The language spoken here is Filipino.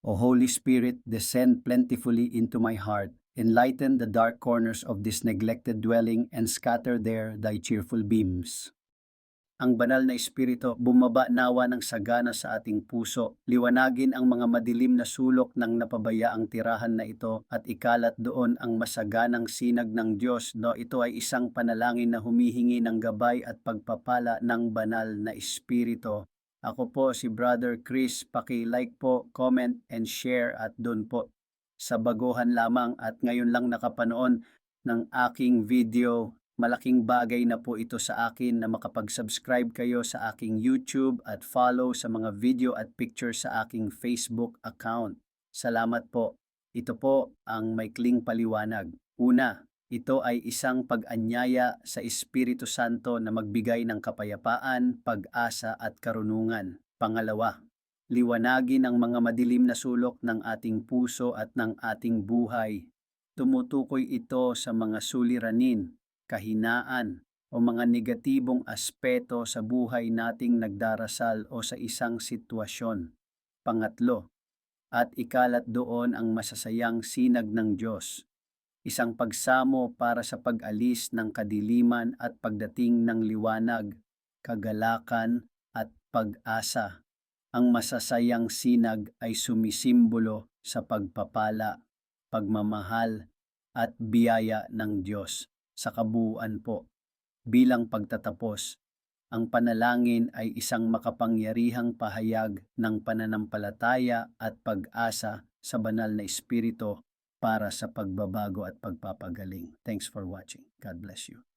O Holy Spirit, descend plentifully into my heart, enlighten the dark corners of this neglected dwelling, and scatter there thy cheerful beams. Ang banal na Espiritu, bumaba nawa ng sagana sa ating puso, liwanagin ang mga madilim na sulok ng napabayaang tirahan na ito at ikalat doon ang masaganang sinag ng Diyos no ito ay isang panalangin na humihingi ng gabay at pagpapala ng banal na Espiritu. Ako po si Brother Chris, paki-like po, comment and share at doon po sa baguhan lamang at ngayon lang nakapanoon ng aking video malaking bagay na po ito sa akin na makapag-subscribe kayo sa aking YouTube at follow sa mga video at picture sa aking Facebook account. Salamat po. Ito po ang maikling paliwanag. Una, ito ay isang pag-anyaya sa Espiritu Santo na magbigay ng kapayapaan, pag-asa at karunungan. Pangalawa, liwanagin ang mga madilim na sulok ng ating puso at ng ating buhay. Tumutukoy ito sa mga suliranin, kahinaan o mga negatibong aspeto sa buhay nating nagdarasal o sa isang sitwasyon. Pangatlo, at ikalat doon ang masasayang sinag ng Diyos. Isang pagsamo para sa pag-alis ng kadiliman at pagdating ng liwanag, kagalakan at pag-asa. Ang masasayang sinag ay sumisimbolo sa pagpapala, pagmamahal at biyaya ng Diyos sa kabuuan po. Bilang pagtatapos, ang panalangin ay isang makapangyarihang pahayag ng pananampalataya at pag-asa sa banal na espiritu para sa pagbabago at pagpapagaling. Thanks for watching. God bless you.